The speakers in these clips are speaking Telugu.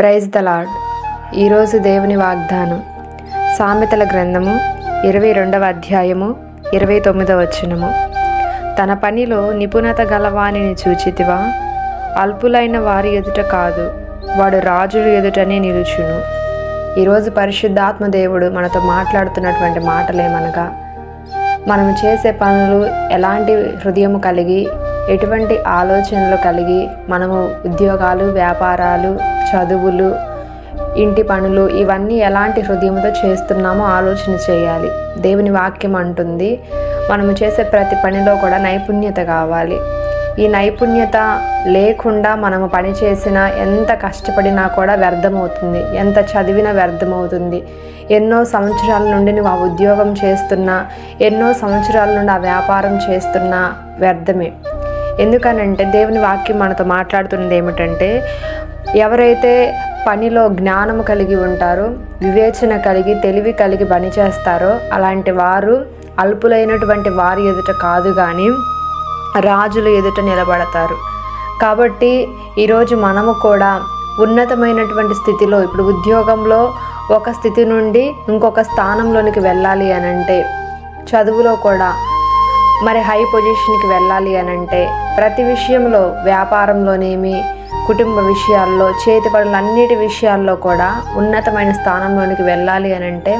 ప్రైజ్ ద లాడ్ ఈరోజు దేవుని వాగ్దానం. సామెతల గ్రంథము ఇరవై రెండవ అధ్యాయము ఇరవై తొమ్మిదవ వచనము. తన పనిలో నిపుణత గలవాణిని చూచితివా? అల్పులైన వారి ఎదుట కాదు వాడు రాజుల ఎదుటనే నిలుచును. ఈరోజు పరిశుద్ధాత్మ దేవుడు మనతో మాట్లాడుతున్నటువంటి మాటలేమనగా మనం చేసే పనులు ఎలాంటి హృదయము కలిగి ఎటువంటి ఆలోచనలు కలిగి మనము ఉద్యోగాలు వ్యాపారాలు చదువులు ఇంటి పనులు ఇవన్నీ ఎలాంటి హృదయంతో చేస్తున్నామో ఆలోచన చేయాలి. దేవుని వాక్యం అంటుంది మనము చేసే ప్రతి పనిలో కూడా నైపుణ్యత కావాలి. ఈ నైపుణ్యత లేకుండా మనము పని చేసినా ఎంత కష్టపడినా కూడా వ్యర్థమవుతుంది. ఎంత చదివినా వ్యర్థమవుతుంది. ఎన్నో సంవత్సరాల నుండి నువ్వు ఆ ఉద్యోగం చేస్తున్నా ఎన్నో సంవత్సరాల నుండి ఆ వ్యాపారం చేస్తున్నా వ్యర్థమే. ఎందుకనంటే దేవుని వాక్యం మనతో మాట్లాడుతున్నది ఏమిటంటే ఎవరైతే పనిలో జ్ఞానము కలిగి ఉంటారో వివేచన కలిగి తెలివి కలిగి పని చేస్తారో అలాంటి వారు అల్పులైనటువంటి వారి ఎదుట కాదు కానీ రాజుల ఎదుట నిలబడతారు. కాబట్టి ఈరోజు మనము కూడా ఉన్నతమైనటువంటి స్థితిలో ఇప్పుడు ఉద్యోగంలో ఒక స్థితి నుండి ఇంకొక స్థానంలోనికి వెళ్ళాలి అని అంటే చదువులో కూడా మరి హై పొజిషన్కి వెళ్ళాలి అని అంటే ప్రతి విషయంలో వ్యాపారంలోనేమి కుటుంబ విషయాల్లో చేతి పనులన్నిటి విషయాల్లో కూడా ఉన్నతమైన స్థానంలోనికి వెళ్ళాలి అని అంటే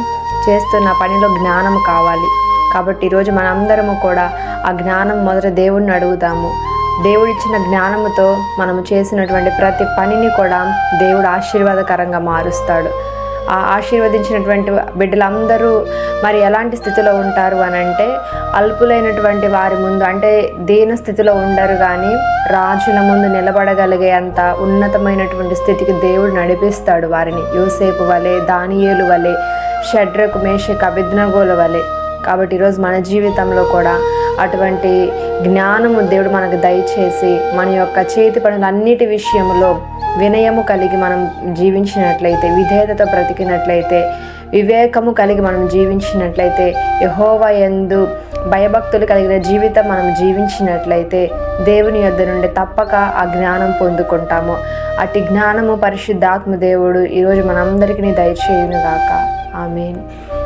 చేస్తున్న పనిలో జ్ఞానం కావాలి. కాబట్టి ఈరోజు మనందరము కూడా ఆ జ్ఞానం మొదట దేవుణ్ణి అడుగుతాము దేవుడిచ్చిన జ్ఞానముతో మనము చేసినటువంటి ప్రతి పనిని కూడా దేవుడు ఆశీర్వాదకరంగా మారుస్తాడు. ఆశీర్వదించినటువంటి బిడ్డలందరూ మరి ఎలాంటి స్థితిలో ఉంటారు అని అంటే అల్పులైనటువంటి వారి ముందు అంటే దీన స్థితిలో ఉండరు కానీ రాజుల ముందు నిలబడగలిగే అంత ఉన్నతమైనటువంటి స్థితికి దేవుడు నడిపిస్తాడు వారిని. యూసేపు వలె దానియేలు వలె షడ్రకు మేషక్ అభిజ్ఞగోల వలె. కాబట్టి ఈరోజు మన జీవితంలో కూడా అటువంటి జ్ఞానము దేవుడు మనకు దయచేసి మన యొక్క చేతి పనులన్నిటి విషయంలో వినయము కలిగి మనం జీవించినట్లయితే విధేయతతో బ్రతికినట్లయితే వివేకము కలిగి మనం జీవించినట్లయితే యహోవ ఎందు భయభక్తులు కలిగిన జీవితం మనం జీవించినట్లయితే దేవుని యొద్ద నుండి తప్పక ఆ జ్ఞానం పొందుకుంటాము. అటు జ్ఞానము పరిశుద్ధాత్మ దేవుడు ఈరోజు మనందరికీ దయచేయునుగాక. ఆమెన్.